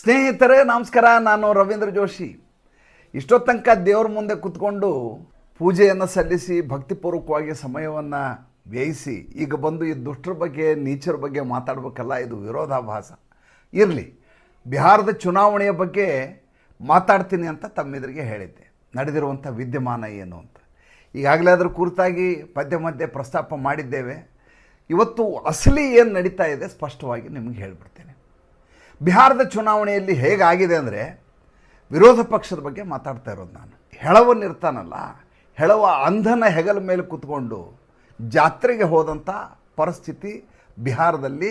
ಸ್ನೇಹಿತರೇ, ನಮಸ್ಕಾರ. ನಾನು ರವೀಂದ್ರ ಜೋಶಿ. ಇಷ್ಟೊತ್ತು ತನಕ ದೇವ್ರ ಮುಂದೆ ಕೂತ್ಕೊಂಡು ಪೂಜೆಯನ್ನು ಸಲ್ಲಿಸಿ, ಭಕ್ತಿಪೂರ್ವಕವಾಗಿ ಸಮಯವನ್ನು ವ್ಯಯಿಸಿ, ಈಗ ಬಂದು ಈ ದುಷ್ಟರ ಬಗ್ಗೆ, ನೀಚರ ಬಗ್ಗೆ ಮಾತಾಡಬೇಕಲ್ಲ, ಇದು ವಿರೋಧಾಭಾಸ. ಇರಲಿ, ಬಿಹಾರದ ಚುನಾವಣೆಯ ಬಗ್ಗೆ ಮಾತಾಡ್ತೀನಿ ಅಂತ ತಮ್ಮೆದುರಿಗೆ ಹೇಳಿದ್ದೆ. ನಡೆದಿರುವಂಥ ವಿದ್ಯಮಾನ ಏನು ಅಂತ. ಈಗಾಗಲೇ ಅದರ ಕುರಿತಾಗಿ ಪದ್ಯ ಮಧ್ಯೆ ಪ್ರಸ್ತಾಪ ಮಾಡಿದ್ದೇವೆ. ಇವತ್ತು ಅಸಲಿ ಏನು ನಡೀತಾ ಇದೆ, ಸ್ಪಷ್ಟವಾಗಿ ನಿಮಗೆ ಹೇಳ್ಬಿಡ್ತೇನೆ. ಬಿಹಾರದ ಚುನಾವಣೆಯಲ್ಲಿ ಹೇಗಾಗಿದೆ ಅಂದರೆ ವಿರೋಧ ಪಕ್ಷದ ಬಗ್ಗೆ ಮಾತಾಡ್ತಾ ಇರೋದು ನಾನು. ಹೆಳವನ್ನಿರ್ತಾನಲ್ಲ ಹೆಳವ ಅಂಧನ ಹೆಗಲ ಮೇಲೆ ಕೂತ್ಕೊಂಡು ಜಾತ್ರೆಗೆ ಹೋದಂಥ ಪರಿಸ್ಥಿತಿ ಬಿಹಾರದಲ್ಲಿ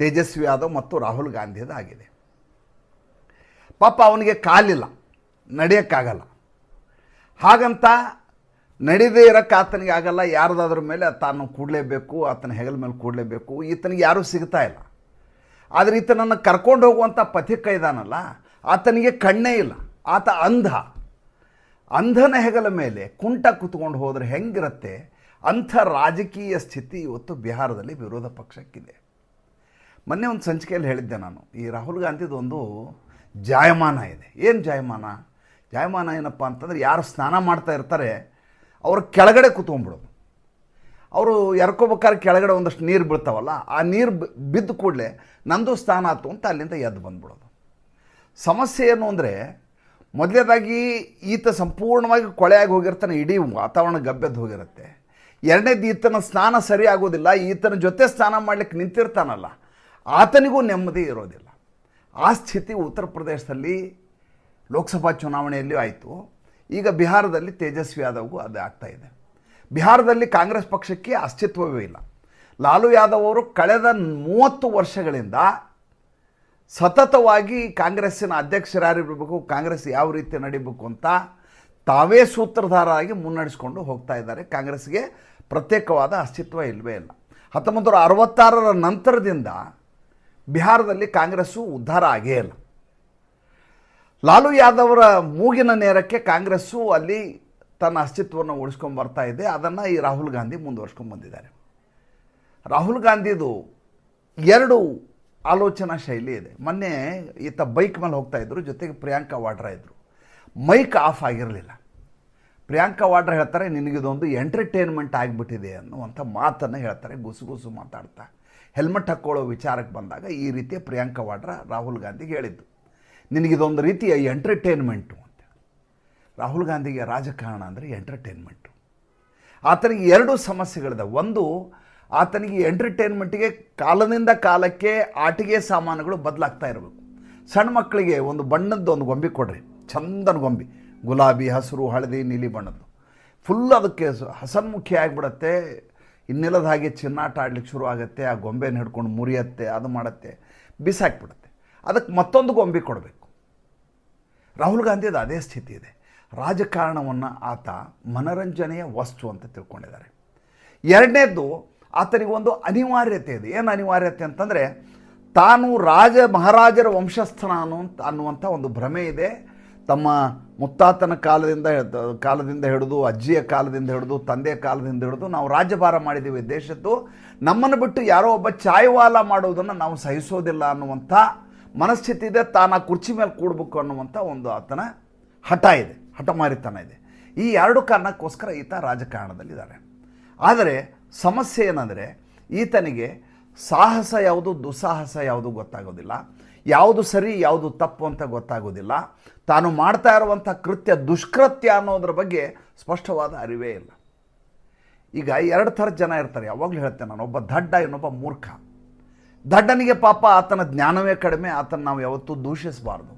ತೇಜಸ್ವಿ ಯಾದವ್ ಮತ್ತು ರಾಹುಲ್ ಗಾಂಧಿಯದ ಆಗಿದೆ. ಪಾಪ ಅವನಿಗೆ ಕಾಲಿಲ್ಲ, ನಡೆಯೋಕ್ಕಾಗಲ್ಲ. ಹಾಗಂತ ನಡೀದೇ ಇರೋಕ್ಕೆ ಆತನಿಗೆ ಆಗಲ್ಲ, ಯಾರ್ದಾದ್ರ ಮೇಲೆ ತಾನು ಕೂಡಲೇಬೇಕು, ಆತನ ಹೆಗಲ ಮೇಲೆ ಕೂಡಲೇಬೇಕು, ಈತನಿಗೆ ಯಾರೂ ಸಿಗ್ತಾ ಇಲ್ಲ. ಆದರೆ ಈತನನ್ನು ಕರ್ಕೊಂಡು ಹೋಗುವಂಥ ಪಥಿಕ ಇದ್ದಾನಲ್ಲ ಆತನಿಗೆ ಕಣ್ಣೇ ಇಲ್ಲ, ಆತ ಅಂಧ. ಅಂಧನ ಹೆಗಲ ಮೇಲೆ ಕುಂಟ ಕೂತ್ಕೊಂಡು ಹೋದರೆ ಹೆಂಗಿರುತ್ತೆ? ಅಂಥ ರಾಜಕೀಯ ಸ್ಥಿತಿ ಇವತ್ತು ಬಿಹಾರದಲ್ಲಿ ವಿರೋಧ ಪಕ್ಷಕ್ಕಿದೆ. ಮೊನ್ನೆ ಒಂದು ಸಂಚಿಕೆಯಲ್ಲಿ ಹೇಳಿದ್ದೆ ನಾನು, ಈ ರಾಹುಲ್ ಗಾಂಧಿದೊಂದು ಜಾಯಮಾನ ಇದೆ. ಏನು ಜಾಯಮಾನ? ಜಾಯಮಾನ ಏನಪ್ಪ ಅಂತಂದ್ರೆ ಯಾರು ಸ್ನಾನ ಮಾಡ್ತಾ ಇರ್ತಾರೆ, ಅವರು ಕೆಳಗಡೆ ಕೂತ್ಕೊಂಡ್ಬಿಡೋದು. ಅವರು ಎರ್ಕೋಬೇಕಾದ್ರೆ ಕೆಳಗಡೆ ಒಂದಷ್ಟು ನೀರು ಬೀಳ್ತಾವಲ್ಲ, ಆ ನೀರು ಬಿದ್ದ ಕೂಡಲೇ ನಂದು ಸ್ಥಾನ ಆಯ್ತು ಅಂತ ಅಲ್ಲಿಂದ ಎದ್ದು ಬಂದ್ಬಿಡೋದು. ಸಮಸ್ಯೆ ಏನು ಅಂದರೆ ಮೊದಲನೇದಾಗಿ ಈತ ಸಂಪೂರ್ಣವಾಗಿ ಕೊಳೆಯಾಗಿ ಹೋಗಿರ್ತಾನೆ, ಇಡೀ ವಾತಾವರಣ ಗಬ್ಬೆದ್ದು ಹೋಗಿರುತ್ತೆ. ಎರಡನೇದು ಈತನ ಸ್ನಾನ ಸರಿ ಆಗೋದಿಲ್ಲ, ಈತನ ಜೊತೆ ಸ್ನಾನ ಮಾಡಲಿಕ್ಕೆ ನಿಂತಿರ್ತಾನಲ್ಲ, ಆತನಿಗೂ ನೆಮ್ಮದಿ ಇರೋದಿಲ್ಲ. ಆ ಸ್ಥಿತಿ ಉತ್ತರ ಪ್ರದೇಶದಲ್ಲಿ ಲೋಕಸಭಾ ಚುನಾವಣೆಯಲ್ಲಿಯೂ ಆಯಿತು. ಈಗ ಬಿಹಾರದಲ್ಲಿ ತೇಜಸ್ವಿ ಯಾದವ್ಗೂ ಅದು ಆಗ್ತಾಯಿದೆ ಬಿಹಾರದಲ್ಲಿ ಕಾಂಗ್ರೆಸ್ ಪಕ್ಷಕ್ಕೆ ಅಸ್ತಿತ್ವವೇ ಇಲ್ಲ. ಲಾಲು ಯಾದವ್ ಅವರು ಕಳೆದ ಮೂವತ್ತು ವರ್ಷಗಳಿಂದ ಸತತವಾಗಿ ಕಾಂಗ್ರೆಸ್ಸಿನ ಅಧ್ಯಕ್ಷರಾಗಿರಬೇಕು ಕಾಂಗ್ರೆಸ್ ಯಾವ ರೀತಿ ನಡಿಬೇಕು ಅಂತ ತಾವೇ ಸೂತ್ರಧಾರರಾಗಿ ಮುನ್ನಡೆಸ್ಕೊಂಡು ಹೋಗ್ತಾ ಇದ್ದಾರೆ. ಕಾಂಗ್ರೆಸ್ಗೆ ಪ್ರತ್ಯೇಕವಾದ ಅಸ್ತಿತ್ವ ಇಲ್ಲವೇ ಇಲ್ಲ. ಹತ್ತೊಂಬತ್ತು ನೂರ ಅರವತ್ತಾರರ ನಂತರದಿಂದ ಬಿಹಾರದಲ್ಲಿ ಕಾಂಗ್ರೆಸ್ಸು ಉದ್ಧಾರ ಆಗೇ ಇಲ್ಲ. ಲಾಲು ಯಾದವರ ಮೂಗಿನ ನೇರಕ್ಕೆ ಕಾಂಗ್ರೆಸ್ಸು ಅಲ್ಲಿ ತನ್ನ ಅಸ್ತಿತ್ವವನ್ನು ಉಳಿಸ್ಕೊಂಡು ಬರ್ತಾ ಇದೆ. ಅದನ್ನು ಈ ರಾಹುಲ್ ಗಾಂಧಿ ಮುಂದುವರ್ಸ್ಕೊಂಡು ಬಂದಿದ್ದಾರೆ. ರಾಹುಲ್ ಗಾಂಧಿದು ಎರಡು ಆಲೋಚನಾ ಶೈಲಿ ಇದೆ. ಮೊನ್ನೆ ಈತ ಬೈಕ್ ಮೇಲೆ ಹೋಗ್ತಾ ಜೊತೆಗೆ ಪ್ರಿಯಾಂಕಾ ವಾಡ್ರಾ ಇದ್ದರು ಮೈಕ್ ಆಫ್ ಆಗಿರಲಿಲ್ಲ. ಪ್ರಿಯಾಂಕಾ ವಾಡ್ರಾ ಹೇಳ್ತಾರೆ, ನಿನಗಿದೊಂದು ಎಂಟರ್ಟೈನ್ಮೆಂಟ್ ಆಗಿಬಿಟ್ಟಿದೆ ಅನ್ನುವಂಥ ಮಾತನ್ನು ಹೇಳ್ತಾರೆ ಗುಸುಗುಸು ಮಾತಾಡ್ತಾ. ಹೆಲ್ಮೆಟ್ ಹಾಕ್ಕೊಳ್ಳೋ ವಿಚಾರಕ್ಕೆ ಬಂದಾಗ ಈ ರೀತಿಯ ಪ್ರಿಯಾಂಕಾ ವಾಡ್ರಾ ರಾಹುಲ್ ಗಾಂಧಿಗೆ ಹೇಳಿದ್ದು. ನಿನಗಿದೊಂದು ರೀತಿಯ ಎಂಟರ್ಟೈನ್ಮೆಂಟು. ರಾಹುಲ್ ಗಾಂಧಿಗೆ ರಾಜಕಾರಣ ಅಂದರೆ ಎಂಟರ್ಟೈನ್ಮೆಂಟು. ಆತನಿಗೆ ಎರಡು ಸಮಸ್ಯೆಗಳಿದೆ ಒಂದು, ಆತನಿಗೆ ಎಂಟರ್ಟೈನ್ಮೆಂಟಿಗೆ ಕಾಲದಿಂದ ಕಾಲಕ್ಕೆ ಆಟಿಗೆ ಸಾಮಾನುಗಳು ಬದಲಾಗ್ತಾ ಇರಬೇಕು. ಸಣ್ಣ ಮಕ್ಕಳಿಗೆ ಒಂದು ಬಣ್ಣದ್ದು ಒಂದು ಗೊಂಬೆ ಕೊಡ್ರಿ. ಚಂದನ ಗೊಂಬೆ. ಗುಲಾಬಿ, ಹಸಿರು, ಹಳದಿ, ನೀಲಿ ಬಣ್ಣದ್ದು. ಫುಲ್ ಅದಕ್ಕೆ ಹಸನ್ಮುಖಿ ಆಗಿಬಿಡತ್ತೆ. ಇನ್ನಿಲ್ಲದ ಹಾಗೆ ಚಿನ್ನಾಟ ಆಡ್ಲಿಕ್ಕೆ ಶುರು ಆಗುತ್ತೆ. ಆ ಗೊಂಬೆನ ಹಿಡ್ಕೊಂಡು ಮುರಿಯತ್ತೆ, ಅದು ಮಾಡುತ್ತೆ. ಬಿಸಾಕ್ಬಿಡುತ್ತೆ. ಅದಕ್ಕೆ ಮತ್ತೊಂದು ಗೊಂಬೆ ಕೊಡಬೇಕು. ರಾಹುಲ್ ಗಾಂಧಿದು ಅದೇ ಸ್ಥಿತಿ ಇದೆ. ರಾಜಕಾರಣವನ್ನು ಆತ ಮನರಂಜನೆಯ ವಸ್ತು ಅಂತ ತಿಳ್ಕೊಂಡಿದ್ದಾರೆ. ಎರಡನೇದ್ದು, ಆತನಿಗೆ ಒಂದು ಅನಿವಾರ್ಯತೆ ಇದೆ. ಏನು ಅನಿವಾರ್ಯತೆ ಅಂತಂದರೆ, ತಾನು ರಾಜ ಮಹಾರಾಜರ ವಂಶಸ್ಥನ ಅನ್ನುವಂಥ ಅನ್ನುವಂಥ ಒಂದು ಭ್ರಮೆ ಇದೆ. ತಮ್ಮ ಮುತ್ತಾತನ ಕಾಲದಿಂದ ಕಾಲದಿಂದ ಹಿಡಿದು, ಅಜ್ಜಿಯ ಕಾಲದಿಂದ ಹಿಡಿದು, ತಂದೆಯ ಕಾಲದಿಂದ ಹಿಡಿದು ನಾವು ರಾಜ್ಯಭಾರ ಮಾಡಿದ್ದೀವಿ ದೇಶದ್ದು. ನಮ್ಮನ್ನು ಬಿಟ್ಟು ಯಾರೋ ಒಬ್ಬ ಚಾಯ್ವಾಲ ಮಾಡೋದನ್ನು ನಾವು ಸಹಿಸೋದಿಲ್ಲ ಅನ್ನುವಂಥ ಮನಸ್ಥಿತಿ ಇದೆ. ತಾನು ಆ ಕುರ್ಚಿ ಮೇಲೆ ಕೂಡಬೇಕು ಅನ್ನುವಂಥ ಒಂದು ಆತನ ಹಠ ಇದೆ. ಹಠಮಾರಿತನ ಇದೆ. ಈ ಎರಡು ಕಾರಣಕ್ಕೋಸ್ಕರ ಈತ ರಾಜಕಾರಣದಲ್ಲಿದ್ದಾರೆ. ಆದರೆ ಸಮಸ್ಯೆ ಏನಂದರೆ ಈತನಿಗೆ ಸಾಹಸ ಯಾವುದು, ದುಸ್ಸಾಹಸ ಯಾವುದು ಗೊತ್ತಾಗೋದಿಲ್ಲ. ಯಾವುದು ಸರಿ, ಯಾವುದು ತಪ್ಪು ಅಂತ ಗೊತ್ತಾಗೋದಿಲ್ಲ. ತಾನು ಮಾಡ್ತಾ ಇರುವಂಥ ಕೃತ್ಯ, ದುಷ್ಕೃತ್ಯ ಅನ್ನೋದ್ರ ಬಗ್ಗೆ ಸ್ಪಷ್ಟವಾದ ಅರಿವೇ ಇಲ್ಲ. ಈಗ ಎರಡು ಥರದ ಜನ ಇರ್ತಾರೆ. ಯಾವಾಗಲೂ ಹೇಳ್ತೇನೆ ನಾನು, ಒಬ್ಬ ದಡ್ಡ, ಇನ್ನೊಬ್ಬ ಮೂರ್ಖ. ದಡ್ಡನಿಗೆ ಪಾಪ ಆತನ ಜ್ಞಾನವೇ ಕಡಿಮೆ, ಆತನ ನಾವು ಯಾವತ್ತೂ ದೂಷಿಸಬಾರ್ದು.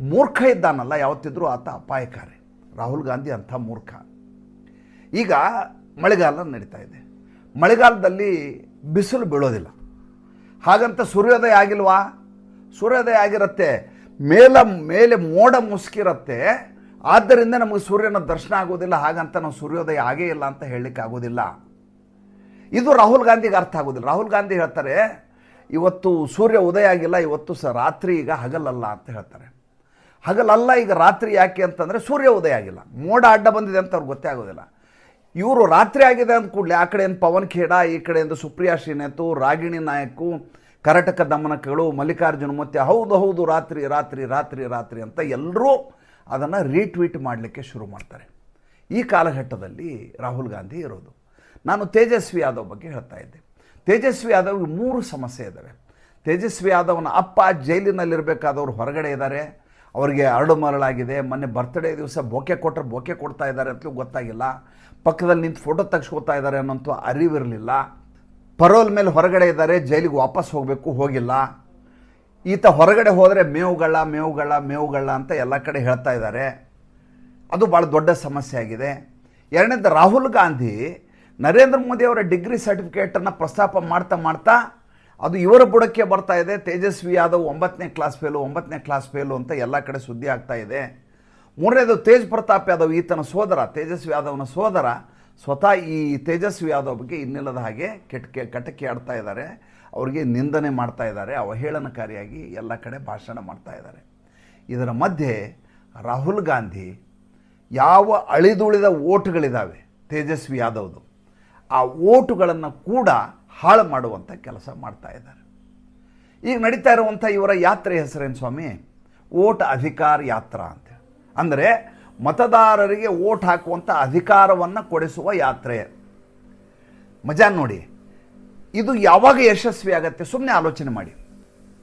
ಮೂರ್ಖ ಇದ್ದಾನಲ್ಲ, ಯಾವತ್ತಿದ್ರೂ ಆತ ಅಪಾಯಕಾರಿ. ರಾಹುಲ್ ಗಾಂಧಿ ಅಂಥ ಮೂರ್ಖ. ಈಗ ಮಳೆಗಾಲ ನಡೀತಾ ಇದೆ. ಮಳೆಗಾಲದಲ್ಲಿ ಬಿಸಿಲು ಬೀಳೋದಿಲ್ಲ. ಹಾಗಂತ ಸೂರ್ಯೋದಯ ಆಗಿಲ್ವಾ? ಸೂರ್ಯೋದಯ ಆಗಿರುತ್ತೆ. ಮೇಲ, ಮೇಲೆ ಮೋಡ ಮುಸ್ಕಿರತ್ತೆ. ಆದ್ದರಿಂದ ನಮಗೆ ಸೂರ್ಯನ ದರ್ಶನ ಆಗೋದಿಲ್ಲ, ಹಾಗಂತ ನಾವು ಸೂರ್ಯೋದಯ ಆಗೇ ಇಲ್ಲ ಅಂತ ಹೇಳಲಿಕ್ಕೆ ಆಗೋದಿಲ್ಲ. ಇದು ರಾಹುಲ್ ಗಾಂಧಿಗೆ ಅರ್ಥ ಆಗೋದಿಲ್ಲ. ರಾಹುಲ್ ಗಾಂಧಿ ಹೇಳ್ತಾರೆ, ಇವತ್ತು ಸೂರ್ಯ ಉದಯ ಆಗಿಲ್ಲ, ಇವತ್ತು ಸ ರಾತ್ರಿ ಈಗ ಹಗಲಲ್ಲ ಅಂತ ಹೇಳ್ತಾರೆ. ಹಗಲಲ್ಲ, ಈಗ ರಾತ್ರಿ ಯಾಕೆ ಅಂತಂದರೆ ಸೂರ್ಯ ಉದಯ ಆಗಿಲ್ಲ. ಮೋಡ ಅಡ್ಡ ಬಂದಿದೆ ಅಂತ ಅವ್ರಿಗೆ ಗೊತ್ತೇ ಆಗೋದಿಲ್ಲ. ಇವರು ರಾತ್ರಿ ಆಗಿದೆ ಅಂದ ಕೂಡಲೇ ಆ ಕಡೆಯಿಂದ ಪವನ್ ಖೇಡ, ಈ ಕಡೆಯಿಂದ ಸುಪ್ರಿಯಾ ಶ್ರೀನೇತು, ರಾಗಿಣಿ ನಾಯಕು, ಕರಟಕ ದಮನಕಗಳು ಮಲ್ಲಿಕಾರ್ಜುನ ಮತ್ತೆ ಹೌದು ಹೌದು, ರಾತ್ರಿ ರಾತ್ರಿ ರಾತ್ರಿ ರಾತ್ರಿ ಅಂತ ಎಲ್ಲರೂ ಅದನ್ನು ರೀಟ್ವೀಟ್ ಮಾಡಲಿಕ್ಕೆ ಶುರು ಮಾಡ್ತಾರೆ. ಈ ಕಾಲಘಟ್ಟದಲ್ಲಿ ರಾಹುಲ್ ಗಾಂಧಿ ಇರೋದು. ನಾನು ತೇಜಸ್ವಿ ಯಾದವ್ ಬಗ್ಗೆ ಹೇಳ್ತಾ ಇದ್ದೆ. ತೇಜಸ್ವಿ ಯಾದವ್ಗೆ ಮೂರು ಸಮಸ್ಯೆ ಇದ್ದಾವೆ ತೇಜಸ್ವಿ ಯಾದವ್ನ ಅಪ್ಪ ಜೈಲಿನಲ್ಲಿರಬೇಕಾದವ್ರು ಹೊರಗಡೆ ಇದ್ದಾರೆ ಅವರಿಗೆ ಅರಡು ಮರಳಾಗಿದೆ. ಮೊನ್ನೆ ಬರ್ತ್ಡೇ ದಿವಸ ಬೋಕೆ ಕೊಟ್ಟರೆ ಬೋಕೆ ಕೊಡ್ತಾ ಇದ್ದಾರೆ ಅಂತಲೂ ಗೊತ್ತಾಗಿಲ್ಲ. ಪಕ್ಕದಲ್ಲಿ ನಿಂತು ಫೋಟೋ ತೆಗೆಸ್ಕೊತಾ ಇದ್ದಾರೆ ಅನ್ನೋಂಥ ಅರಿವಿರಲಿಲ್ಲ. ಪರೋಲ್ ಮೇಲೆ ಹೊರಗಡೆ ಇದ್ದಾರೆ, ಜೈಲಿಗೆ ವಾಪಸ್ ಹೋಗಬೇಕು, ಹೋಗಿಲ್ಲ. ಈತ ಹೊರಗಡೆ ಹೋದರೆ ಮೇವುಗಳ ಮೇವುಗಳ ಮೇವುಗಳ ಅಂತ ಎಲ್ಲ ಕಡೆ ಹೇಳ್ತಾ ಇದ್ದಾರೆ. ಅದು ಭಾಳ ದೊಡ್ಡ ಸಮಸ್ಯೆ ಆಗಿದೆ. ಎರಡನೇದು ರಾಹುಲ್ ಗಾಂಧಿ ನರೇಂದ್ರ ಮೋದಿ ಅವರ ಡಿಗ್ರಿ ಸರ್ಟಿಫಿಕೇಟನ್ನು ಪ್ರಸ್ತಾಪ ಮಾಡ್ತಾ ಮಾಡ್ತಾ ಅದು ಇವರ ಬುಡಕ್ಕೆ ಬರ್ತಾ ಇದೆ. ತೇಜಸ್ವಿ ಯಾದವ್ ಒಂಬತ್ತನೇ ಕ್ಲಾಸ್ ಫೇಲು ಒಂಬತ್ತನೇ ಕ್ಲಾಸ್ ಫೇಲು ಅಂತ ಎಲ್ಲ ಕಡೆ ಸುದ್ದಿ ಆಗ್ತಾ ಇದೆ. ಮೂರನೇದು ತೇಜ್ ಪ್ರತಾಪ್ ಯಾದವ್, ಈತನ ಸೋದರ, ತೇಜಸ್ವಿ ಯಾದವ್ನ ಸೋದರ ಸ್ವತಃ ಈ ತೇಜಸ್ವಿ ಯಾದವ್ ಬಗ್ಗೆ ಇನ್ನಿಲ್ಲದ ಹಾಗೆ ಕೆಟ್ಕೆ, ಕಟಕಿ ಆಡ್ತಾ ಇದ್ದಾರೆ. ಅವರಿಗೆ ನಿಂದನೆ ಮಾಡ್ತಾ ಇದ್ದಾರೆ. ಅವಹೇಳನಕಾರಿಯಾಗಿ ಎಲ್ಲ ಕಡೆ ಭಾಷಣ ಮಾಡ್ತಾ ಇದ್ದಾರೆ. ಇದರ ಮಧ್ಯೆ ರಾಹುಲ್ ಗಾಂಧಿ ಯಾವ ಅಳಿದುಳಿದ ಓಟುಗಳಿದ್ದಾವೆ ತೇಜಸ್ವಿ ಯಾದವ್ದು, ಆ ಓಟುಗಳನ್ನು ಕೂಡ ಹಾಳು ಮಾಡುವಂಥ ಕೆಲಸ ಮಾಡ್ತಾ ಇದ್ದಾರೆ. ಈಗ ನಡೀತಾ ಇರುವಂಥ ಇವರ ಯಾತ್ರೆ ಹೆಸರೇನು ಸ್ವಾಮಿ? ಓಟ್ ಅಧಿಕಾರ ಯಾತ್ರಾ ಅಂತ ಅಂದರೆ ಮತದಾರರಿಗೆ ಓಟ್ ಹಾಕುವಂಥ ಅಧಿಕಾರವನ್ನು ಕೊಡಿಸುವ ಯಾತ್ರೆ. ಮಜಾ ನೋಡಿ. ಇದು ಯಾವಾಗ ಯಶಸ್ವಿ ಆಗತ್ತೆ ಸುಮ್ಮನೆ ಆಲೋಚನೆ ಮಾಡಿ.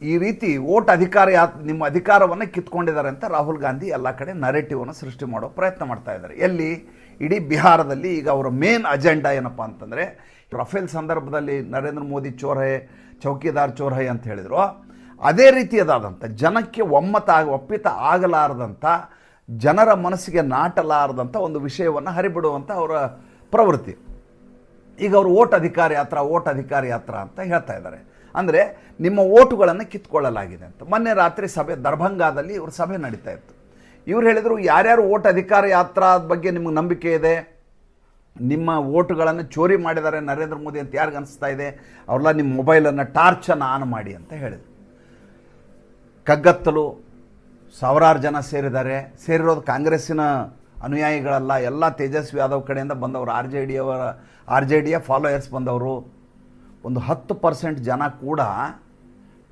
ಈ ರೀತಿ ಓಟ್ ಅಧಿಕಾರ ಯಾ ನಿಮ್ಮ ಅಧಿಕಾರವನ್ನು ಕಿತ್ಕೊಂಡಿದ್ದಾರೆ ಅಂತ ರಾಹುಲ್ ಗಾಂಧಿ ಎಲ್ಲ ಕಡೆ ನರೇಟಿವನ್ನು ಸೃಷ್ಟಿ ಮಾಡೋ ಪ್ರಯತ್ನ ಮಾಡ್ತಾ ಇದ್ದಾರೆ. ಎಲ್ಲಿ? ಇಡೀ ಬಿಹಾರದಲ್ಲಿ ಈಗ ಅವರ ಮೇನ್ ಅಜೆಂಡಾ ಏನಪ್ಪ ಅಂತಂದರೆ, ರಫೇಲ್ ಸಂದರ್ಭದಲ್ಲಿ ನರೇಂದ್ರ ಮೋದಿ ಚೋರಹೆ, ಚೌಕಿದಾರ್ ಚೋರ್ ಹೈ ಅಂತ ಹೇಳಿದರು. ಅದೇ ರೀತಿಯದಾದಂಥ ಜನಕ್ಕೆ ಒಮ್ಮತ ಆಗ ಒಪ್ಪಿತ ಆಗಲಾರದಂಥ ಜನರ ಮನಸ್ಸಿಗೆ ನಾಟಲಾರದಂಥ ಒಂದು ವಿಷಯವನ್ನು ಹರಿಬಿಡುವಂಥ ಅವರ ಪ್ರವೃತ್ತಿ. ಈಗ ಅವರು ಓಟ್ ಅಧಿಕಾರ ಯಾತ್ರ ಓಟ್ ಅಧಿಕಾರ ಯಾತ್ರ ಅಂತ ಹೇಳ್ತಾ ಇದ್ದಾರೆ. ಅಂದರೆ ನಿಮ್ಮ ಓಟುಗಳನ್ನು ಕಿತ್ಕೊಳ್ಳಲಾಗಿದೆ ಅಂತ. ಮೊನ್ನೆ ರಾತ್ರಿ ಸಭೆ, ದರ್ಭಂಗಾದಲ್ಲಿ ಇವ್ರ ಸಭೆ ನಡೀತಾ ಇತ್ತು. ಇವ್ರು ಹೇಳಿದರು, ಯಾರ್ಯಾರು ಓಟ್ ಅಧಿಕಾರ ಯಾತ್ರಾ ಬಗ್ಗೆ ನಿಮಗೆ ನಂಬಿಕೆ ಇದೆ? ನಿಮ್ಮ ಓಟುಗಳನ್ನು ಚೋರಿ ಮಾಡಿದ್ದಾರೆ ನರೇಂದ್ರ ಮೋದಿ ಅಂತ ಯಾರಿಗೆ ಅನಿಸ್ತಾ ಇದೆ? ಅವ್ರಲ್ಲ ನಿಮ್ಮ ಮೊಬೈಲನ್ನು ಟಾರ್ಚನ್ನು ಆನ್ ಮಾಡಿ ಅಂತ ಹೇಳಿದರು. ಕಗ್ಗತ್ತಲು ಸಾವಿರಾರು ಜನ ಸೇರಿದ್ದಾರೆ. ಸೇರಿರೋದು ಕಾಂಗ್ರೆಸ್ಸಿನ ಅನುಯಾಯಿಗಳಲ್ಲ. ಎಲ್ಲ ತೇಜಸ್ವಿ ಯಾದವ್ ಕಡೆಯಿಂದ ಬಂದವರು. ಆರ್ ಜೆ ಡಿಯವರ ಆರ್ ಜೆ ಡಿಯ ಫಾಲೋಯರ್ಸ್ ಬಂದವರು. ಒಂದು ಹತ್ತು ಪರ್ಸೆಂಟ್ ಜನ ಕೂಡ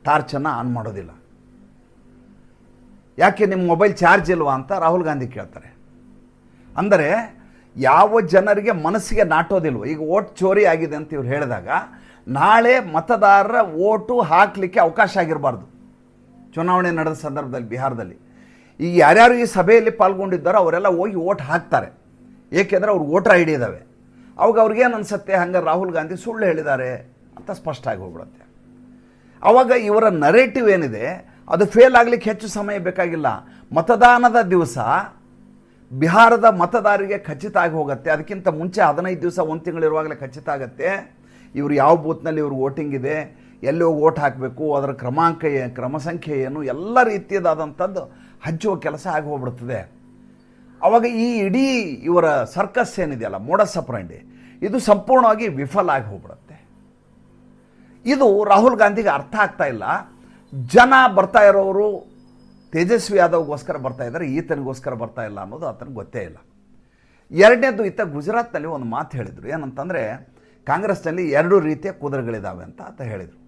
ಟಾರ್ಚನ್ನು ಆನ್ ಮಾಡೋದಿಲ್ಲ. ಯಾಕೆ ನಿಮ್ಮ ಮೊಬೈಲ್ ಚಾರ್ಜ್ ಇಲ್ವಾ ಅಂತ ರಾಹುಲ್ ಗಾಂಧಿ ಕೇಳ್ತಾರೆ. ಅಂದರೆ ಯಾವ ಜನರಿಗೆ ಮನಸ್ಸಿಗೆ ನಾಟೋದಿಲ್ವ? ಈಗ ಓಟ್ ಚೋರಿ ಆಗಿದೆ ಅಂತ ಇವ್ರು ಹೇಳಿದಾಗ ನಾಳೆ ಮತದಾರರ ಓಟು ಹಾಕಲಿಕ್ಕೆ ಅವಕಾಶ ಆಗಿರಬಾರ್ದು. ಚುನಾವಣೆ ನಡೆದ ಸಂದರ್ಭದಲ್ಲಿ, ಬಿಹಾರದಲ್ಲಿ. ಈಗ ಯಾರ್ಯಾರು ಈ ಸಭೆಯಲ್ಲಿ ಪಾಲ್ಗೊಂಡಿದ್ದಾರೋ ಅವರೆಲ್ಲ ಹೋಗಿ ಓಟ್ ಹಾಕ್ತಾರೆ. ಏಕೆಂದರೆ ಅವ್ರು ವೋಟರ್ ಐ ಡಿ ಇದ್ದಾವೆ ಅವಾಗ ಅವ್ರಿಗೇನು ಅನಿಸುತ್ತೆ? ಹಂಗೆ ರಾಹುಲ್ ಗಾಂಧಿ ಸುಳ್ಳು ಹೇಳಿದ್ದಾರೆ. ಅಂತ ಸ್ಪಷ್ಟ ಆಗಿ ಹೋಗ್ಬಿಡುತ್ತೆ. ಅವಾಗ ಇವರ ನರೇಟಿವ್ ಏನಿದೆ, ಅದು ಫೇಲ್ ಆಗಲಿಕ್ಕೆ ಹೆಚ್ಚು ಸಮಯ ಬೇಕಾಗಿಲ್ಲ. ಮತದಾನದ ದಿವಸ ಬಿಹಾರದ ಮತದಾರರಿಗೆ ಖಚಿತ ಆಗಿ ಹೋಗುತ್ತೆ. ಅದಕ್ಕಿಂತ ಮುಂಚೆ ಹದಿನೈದು ದಿವಸ, ಒಂದು ತಿಂಗಳಿರುವಾಗಲೇ ಖಚಿತ ಆಗುತ್ತೆ. ಇವರು ಯಾವ ಬೂತ್ನಲ್ಲಿ ಇವ್ರಿಗೆ ವೋಟಿಂಗ್ ಇದೆ, ಎಲ್ಲಿ ಹೋಗಿ ಓಟ್ ಹಾಕಬೇಕು, ಅದರ ಕ್ರಮಾಂಕ ಕ್ರಮ ಸಂಖ್ಯೆ ಏನು, ಎಲ್ಲ ರೀತಿಯದಾದಂಥದ್ದು ಹಚ್ಚುವ ಕೆಲಸ ಆಗಿ ಹೋಗ್ಬಿಡ್ತದೆ. ಅವಾಗ ಈ ಇಡೀ ಇವರ ಸರ್ಕಸ್ ಏನಿದೆಯಲ್ಲ ಮೋಡಸ್ ಅಪ್ರಂಡಿ ಇದು ಸಂಪೂರ್ಣವಾಗಿ ವಿಫಲ ಆಗಿ ಹೋಗ್ಬಿಡುತ್ತೆ. ಇದು ರಾಹುಲ್ ಗಾಂಧಿಗೆ ಅರ್ಥ ಆಗ್ತಾ ಇಲ್ಲ. ಜನ ಬರ್ತಾ ಇರೋರು ತೇಜಸ್ವಿ ಯಾದವ್ಗೋಸ್ಕರ ಬರ್ತಾ ಇದ್ದಾರೆ, ಈತನಿಗೋಸ್ಕರ ಬರ್ತಾ ಇಲ್ಲ ಅನ್ನೋದು ಆತನಿಗೆ ಗೊತ್ತೇ ಇಲ್ಲ. ಎರಡನೇದು ಈತ ಗುಜರಾತ್ನಲ್ಲಿ ಒಂದು ಮಾತು ಹೇಳಿದರು. ಏನಂತಂದರೆ, ಕಾಂಗ್ರೆಸ್ನಲ್ಲಿ ಎರಡು ರೀತಿಯ ಕುದುರೆಗಳಿದ್ದಾವೆ ಅಂತ ಆತ ಹೇಳಿದರು.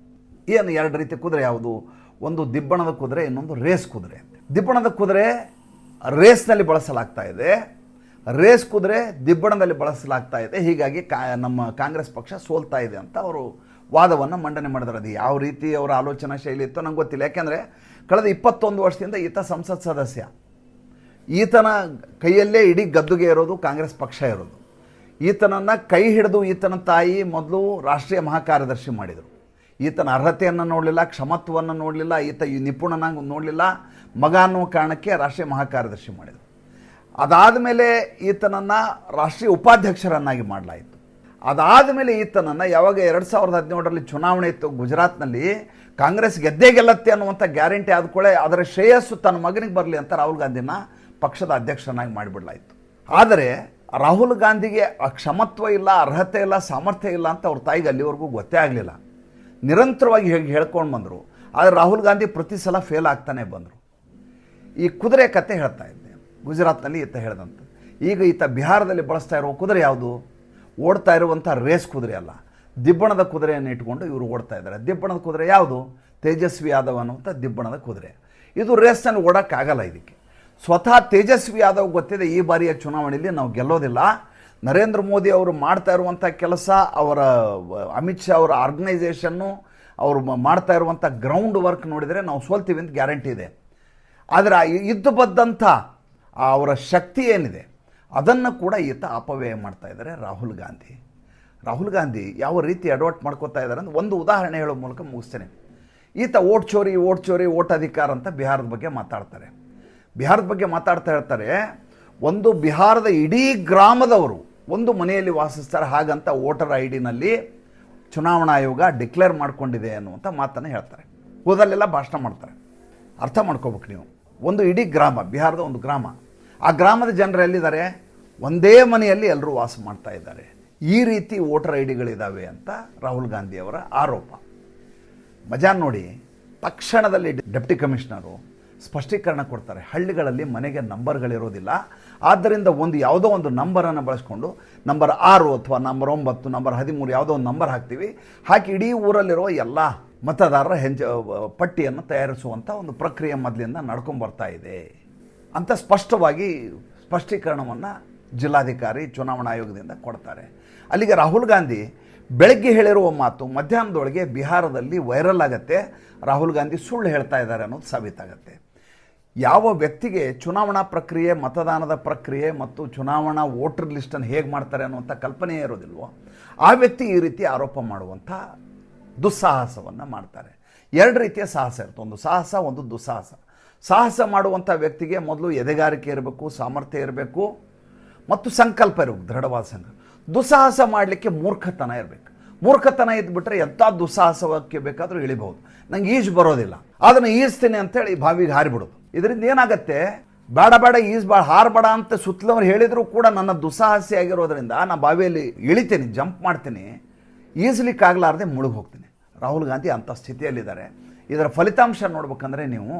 ಏನು ಎರಡು ರೀತಿಯ ಕುದುರೆ ಯಾವುದು? ಒಂದು ದಿಬ್ಬಣದ ಕುದುರೆ, ಇನ್ನೊಂದು ರೇಸ್ ಕುದುರೆ ದಿಬ್ಬಣದ ಕುದುರೆ ರೇಸ್ನಲ್ಲಿ ಬಳಸಲಾಗ್ತಾ ಇದೆ. ರೇಸ್ ಕುದುರೆ ದಿಬ್ಬಣದಲ್ಲಿ ಬಳಸಲಾಗ್ತಾ ಇದೆ. ಹೀಗಾಗಿ ಕಾ, ನಮ್ಮ ಕಾಂಗ್ರೆಸ್ ಪಕ್ಷ ಸೋಲ್ತಾ ಇದೆ ಅಂತ ಅವರು ವಾದವನ್ನು ಮಂಡನೆ ಮಾಡಿದ್ರು. ಅದು ಯಾವ ರೀತಿ ಅವರ ಆಲೋಚನಾ ಶೈಲಿ ಇತ್ತೋ ನಂಗೆ ಗೊತ್ತಿಲ್ಲ. ಯಾಕೆಂದರೆ ಕಳೆದ ಇಪ್ಪತ್ತೊಂದು ವರ್ಷದಿಂದ ಈತ ಸಂಸತ್ ಸದಸ್ಯ. ಈತನ ಕೈಯಲ್ಲೇ ಇಡೀ ಗದ್ದುಗೆ ಇರೋದು ಕಾಂಗ್ರೆಸ್ ಪಕ್ಷ ಇರೋದು. ಈತನನ್ನು ಕೈ ಹಿಡಿದು ಈತನ ತಾಯಿ ಮೊದಲು ರಾಷ್ಟ್ರೀಯ ಮಹಾಕಾರ್ಯದರ್ಶಿ ಮಾಡಿದರು. ಈತನ ಅರ್ಹತೆಯನ್ನು ನೋಡಲಿಲ್ಲ, ಕ್ಷಮತ್ವವನ್ನು ನೋಡಲಿಲ್ಲ, ಈತ ಈ ನಿಪುಣನಾಗಿ ನೋಡಲಿಲ್ಲ, ಮಗ ಅನ್ನುವ ಕಾರಣಕ್ಕೆ ರಾಷ್ಟ್ರೀಯ ಮಹಾಕಾರ್ಯದರ್ಶಿ ಮಾಡಿದರು. ಅದಾದ ಮೇಲೆ ಈತನನ್ನು ರಾಷ್ಟ್ರೀಯ ಉಪಾಧ್ಯಕ್ಷರನ್ನಾಗಿ ಮಾಡಲಾಯಿತು. ಅದಾದ ಮೇಲೆ ಈತನನ್ನು ಯಾವಾಗ ಎರಡು ಸಾವಿರದ ಹದಿನೇಳರಲ್ಲಿ ಚುನಾವಣೆ ಇತ್ತು ಗುಜರಾತ್ನಲ್ಲಿ, ಕಾಂಗ್ರೆಸ್ ಗೆದ್ದೇ ಗೆಲ್ಲತ್ತೆ ಅನ್ನುವಂಥ ಗ್ಯಾರಂಟಿ ಆದ್ಕೊಳ್ಳೆ ಅದರ ಶ್ರೇಯಸ್ಸು ತನ್ನ ಮಗನಿಗೆ ಬರಲಿ ಅಂತ ರಾಹುಲ್ ಗಾಂಧಿನ ಪಕ್ಷದ ಅಧ್ಯಕ್ಷನಾಗಿ ಮಾಡಿಬಿಡಲಾಯಿತು. ಆದರೆ ರಾಹುಲ್ ಗಾಂಧಿಗೆ ಕ್ಷಮತ್ವ ಇಲ್ಲ, ಅರ್ಹತೆ ಇಲ್ಲ, ಸಾಮರ್ಥ್ಯ ಇಲ್ಲ ಅಂತ ಅವ್ರ ತಾಯಿಗೆ ಅಲ್ಲಿವರೆಗೂ ಗೊತ್ತೇ ಆಗಲಿಲ್ಲ. ನಿರಂತರವಾಗಿ ಹೇಗೆ ಹೇಳ್ಕೊಂಡು ಬಂದರು. ಆದರೆ ರಾಹುಲ್ ಗಾಂಧಿ ಪ್ರತಿ ಸಲ ಫೇಲ್ ಆಗ್ತಾನೆ ಬಂದರು. ಈ ಕುದುರೆ ಕತೆ ಹೇಳ್ತಾ ಇದ್ದೆ. ಗುಜರಾತ್ನಲ್ಲಿ ಈತ ಹೇಳ್ದಂತ. ಈಗ ಈತ ಬಿಹಾರದಲ್ಲಿ ಬಳಸ್ತಾ ಇರೋ ಕುದುರೆ ಯಾವುದು? ಓಡ್ತಾ ಇರುವಂಥ ರೇಸ್ ಕುದುರೆ ಅಲ್ಲ. ದಿಬ್ಬಣದ ಕುದುರೆಯನ್ನು ಇಟ್ಕೊಂಡು ಇವರು ಓಡ್ತಾ ಇದ್ದಾರೆ. ದಿಬ್ಬಣದ ಕುದುರೆ ಯಾವುದು? ತೇಜಸ್ವಿ ಯಾದವ್ ಅನ್ನುವಂಥ ದಿಬ್ಬಣದ ಕುದುರೆ. ಇದು ರೇಸನ್ನು ಓಡೋಕ್ಕಾಗಲ್ಲ ಇದಕ್ಕೆ. ಸ್ವತಃ ತೇಜಸ್ವಿ ಯಾದವ್ ಗೊತ್ತಿದೆ, ಈ ಬಾರಿಯ ಚುನಾವಣೆಯಲ್ಲಿ ನಾವು ಗೆಲ್ಲೋದಿಲ್ಲ. ನರೇಂದ್ರ ಮೋದಿ ಅವರು ಮಾಡ್ತಾ ಇರುವಂಥ ಕೆಲಸ, ಅವರ, ಅಮಿತ್ ಶಾ ಅವರ ಆರ್ಗನೈಸೇಷನ್ನು ಅವರು ಮಾಡ್ತಾ ಇರುವಂಥ ಗ್ರೌಂಡ್ ವರ್ಕ್ ನೋಡಿದರೆ ನಾವು ಸೋಲ್ತೀವಿ ಅಂತ ಗ್ಯಾರಂಟಿ ಇದೆ. ಆದರೆ ಇದ್ದು ಬದ್ದಂಥ ಅವರ ಶಕ್ತಿ ಏನಿದೆ? ಅದನ್ನು ಕೂಡ ಈತ ಅಪವ್ಯಯ ಮಾಡ್ತಾ ಇದ್ದಾರೆ ರಾಹುಲ್ ಗಾಂಧಿ. ರಾಹುಲ್ ಗಾಂಧಿ ಯಾವ ರೀತಿ ಅಡವಟ್ ಮಾಡ್ಕೋತಾ ಇದ್ದಾರೆ ಅಂತ ಒಂದು ಉದಾಹರಣೆ ಹೇಳೋ ಮೂಲಕ ಮುಗಿಸ್ತೇನೆ. ಈತ ಓಟ್ ಚೋರಿ ಓಟ್ ಚೋರಿ, ಓಟ್ ಅಧಿಕಾರ ಅಂತ ಬಿಹಾರದ ಬಗ್ಗೆ ಮಾತಾಡ್ತಾರೆ. ಬಿಹಾರದ ಬಗ್ಗೆ ಮಾತಾಡ್ತಾ ಹೇಳ್ತಾರೆ, ಒಂದು ಬಿಹಾರದ ಇಡೀ ಗ್ರಾಮದವರು ಒಂದು ಮನೆಯಲ್ಲಿ ವಾಸಿಸ್ತಾರೆ, ಹಾಗಂತ ವೋಟರ್ ಐ ಡಿನಲ್ಲಿ ಚುನಾವಣಾ ಆಯೋಗ ಡಿಕ್ಲೇರ್ ಮಾಡ್ಕೊಂಡಿದೆ ಅನ್ನುವಂಥ ಮಾತನ್ನು ಹೇಳ್ತಾರೆ. ಹೋದಲ್ಲೆಲ್ಲ ಭಾಷಣ ಮಾಡ್ತಾರೆ. ಅರ್ಥ ಮಾಡ್ಕೋಬೇಕು ನೀವು. ಒಂದು ಇಡೀ ಗ್ರಾಮ, ಬಿಹಾರದ ಒಂದು ಗ್ರಾಮ. ಆ ಗ್ರಾಮದ ಜನರು ಎಲ್ಲಿದ್ದಾರೆ? ಒಂದೇ ಮನೆಯಲ್ಲಿ ಎಲ್ಲರೂ ವಾಸ ಮಾಡ್ತಾ ಇದ್ದಾರೆ. ಈ ರೀತಿ ವೋಟರ್ ಐ ಡಿಗಳಿದ್ದಾವೆ ಅಂತ ರಾಹುಲ್ ಗಾಂಧಿಯವರ ಆರೋಪ. ಮಜಾ ನೋಡಿ, ತಕ್ಷಣದಲ್ಲಿ ಡೆಪ್ಟಿ ಕಮಿಷನರು ಸ್ಪಷ್ಟೀಕರಣ ಕೊಡ್ತಾರೆ. ಹಳ್ಳಿಗಳಲ್ಲಿ ಮನೆಗೆ ನಂಬರ್ಗಳಿರೋದಿಲ್ಲ. ಆದ್ದರಿಂದ ಒಂದು ಯಾವುದೋ ಒಂದು ನಂಬರನ್ನು ಬಳಸ್ಕೊಂಡು ನಂಬರ್ ಆರು ಅಥವಾ ನಂಬರ್ ಒಂಬತ್ತು, ನಂಬರ್ ಹದಿಮೂರು ಯಾವುದೋ ಒಂದು ನಂಬರ್ ಹಾಕ್ತೀವಿ. ಹಾಕಿ ಇಡೀ ಊರಲ್ಲಿರುವ ಎಲ್ಲ ಮತದಾರರ ಹೆಂಚ ಪಟ್ಟಿಯನ್ನು ತಯಾರಿಸುವಂಥ ಒಂದು ಪ್ರಕ್ರಿಯೆ ಮೊದಲಿಂದ ನಡ್ಕೊಂಡು ಬರ್ತಾ ಇದೆ. ಅಂತ ಸ್ಪಷ್ಟವಾಗಿ ಸ್ಪಷ್ಟೀಕರಣವನ್ನು ಜಿಲ್ಲಾಧಿಕಾರಿ ಚುನಾವಣಾ ಆಯೋಗದಿಂದ ಕೊಡ್ತಾರೆ. ಅಲ್ಲಿಗೆ ರಾಹುಲ್ ಗಾಂಧಿ ಬೆಳಗ್ಗೆ ಹೇಳಿರುವ ಮಾತು ಮಧ್ಯಾಹ್ನದೊಳಗೆ ಬಿಹಾರದಲ್ಲಿ ವೈರಲ್ ಆಗತ್ತೆ. ರಾಹುಲ್ ಗಾಂಧಿ ಸುಳ್ಳು ಹೇಳ್ತಾ ಇದ್ದಾರೆ ಅನ್ನೋದು ಸಾಬೀತಾಗತ್ತೆ. ಯಾವ ವ್ಯಕ್ತಿಗೆ ಚುನಾವಣಾ ಪ್ರಕ್ರಿಯೆ, ಮತದಾನದ ಪ್ರಕ್ರಿಯೆ ಮತ್ತು ಚುನಾವಣಾ ವೋಟರ್ ಲಿಸ್ಟನ್ನು ಹೇಗೆ ಮಾಡ್ತಾರೆ ಅನ್ನುವಂಥ ಕಲ್ಪನೆಯೇ ಇರೋದಿಲ್ವೋ, ಆ ವ್ಯಕ್ತಿ ಈ ರೀತಿ ಆರೋಪ ಮಾಡುವಂಥ ದುಸ್ಸಾಹಸವನ್ನು ಮಾಡ್ತಾರೆ. ಎರಡು ರೀತಿಯ ಸಾಹಸ ಇರುತ್ತೆ. ಒಂದು ಸಾಹಸ, ಒಂದು ದುಸ್ಸಾಹಸ. ಸಾಹಸ ಮಾಡುವಂಥ ವ್ಯಕ್ತಿಗೆ ಮೊದಲು ಎದೆಗಾರಿಕೆ ಇರಬೇಕು, ಸಾಮರ್ಥ್ಯ ಇರಬೇಕು, ಮತ್ತು ಸಂಕಲ್ಪ ಇರಬೇಕು, ದೃಢವಾದ ಸಂಕಲ್ಪ. ದುಸ್ಸಾಹಸ ಮಾಡಲಿಕ್ಕೆ ಮೂರ್ಖತನ ಇರಬೇಕು. ಮೂರ್ಖತನ ಇದ್ಬಿಟ್ರೆ ಎಂಥ ದುಸ್ಸಾಹಸಕ್ಕೆ ಬೇಕಾದರೂ ಇಳಿಬಹುದು. ನಂಗೆ ಈಜು ಬರೋದಿಲ್ಲ. ಅದನ್ನು ಈಜ್ತೀನಿ ಅಂತೇಳಿ ಬಾವಿಗೆ ಹಾರಿಬಿಡೋದು. ಇದರಿಂದ ಏನಾಗುತ್ತೆ? ಬೇಡ ಬೇಡ, ಈಜ್ ಬಾಳ ಹಾರಬೇಡ ಅಂತ ಸುತ್ತಲವ್ರು ಹೇಳಿದರೂ ಕೂಡ ನನ್ನ ದುಸ್ಸಾಹಸಿ ಆಗಿರೋದ್ರಿಂದ ನಾನು ಬಾವಿಯಲ್ಲಿ ಇಳಿತೀನಿ, ಜಂಪ್ ಮಾಡ್ತೀನಿ, ಈಜ್ಲಿಕ್ಕಾಗಲಾರ್ದೆ ಮುಳುಗಿ ಹೋಗ್ತೀನಿ ರಾಹುಲ್ ಗಾಂಧಿ ಅಂಥ ಸ್ಥಿತಿಯಲ್ಲಿದ್ದಾರೆ. ಇದರ ಫಲಿತಾಂಶ ನೋಡ್ಬೇಕಂದ್ರೆ ನೀವು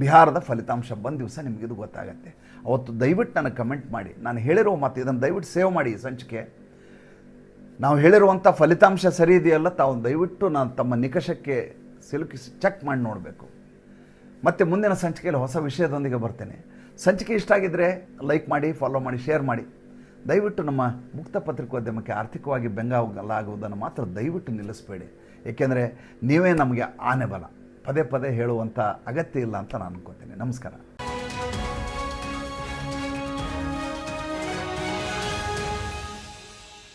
ಬಿಹಾರದ ಫಲಿತಾಂಶ ಬಂದ ದಿವಸ ಇದು ಗೊತ್ತಾಗತ್ತೆ. ಅವತ್ತು ದಯವಿಟ್ಟು ನನಗೆ ಕಮೆಂಟ್ ಮಾಡಿ, ನಾನು ಹೇಳಿರೋ ಮಾತು ಇದನ್ನು ದಯವಿಟ್ಟು ಸೇವ್ ಮಾಡಿ ಸಂಚಿಕೆ. ನಾವು ಹೇಳಿರುವಂಥ ಫಲಿತಾಂಶ ಸರಿ ಇದೆಯಲ್ಲ, ತಾವು ದಯವಿಟ್ಟು ನಾನು ತಮ್ಮ ನಿಕಷಕ್ಕೆ ಸಿಲುಕಿಸಿ ಚೆಕ್ ಮಾಡಿ ನೋಡಬೇಕು. ಮತ್ತು ಮುಂದಿನ ಸಂಚಿಕೆಯಲ್ಲಿ ಹೊಸ ವಿಷಯದೊಂದಿಗೆ ಬರ್ತೇನೆ. ಸಂಚಿಕೆ ಇಷ್ಟ ಆಗಿದ್ದರೆ ಲೈಕ್ ಮಾಡಿ ಫಾಲೋ ಮಾಡಿ ಶೇರ್ ಮಾಡಿ. ದಯವಿಟ್ಟು ನಮ್ಮ ಮುಕ್ತ ಪತ್ರಿಕೋದ್ಯಮಕ್ಕೆ ಆರ್ಥಿಕವಾಗಿ ಬೆಂಗಾಗಲಾಗುವುದನ್ನು ಮಾತ್ರ ದಯವಿಟ್ಟು ನಿಲ್ಲಿಸಬೇಡಿ. ಏಕೆಂದರೆ ನೀವೇ ನಮಗೆ ಆನೆ ಬಲ. ಪದೇ ಪದೇ ಹೇಳುವಂಥ ಅಗತ್ಯ ಇಲ್ಲ ಅಂತ ನಾನು ಅನ್ಕೋತೀನಿ ನಮಸ್ಕಾರ.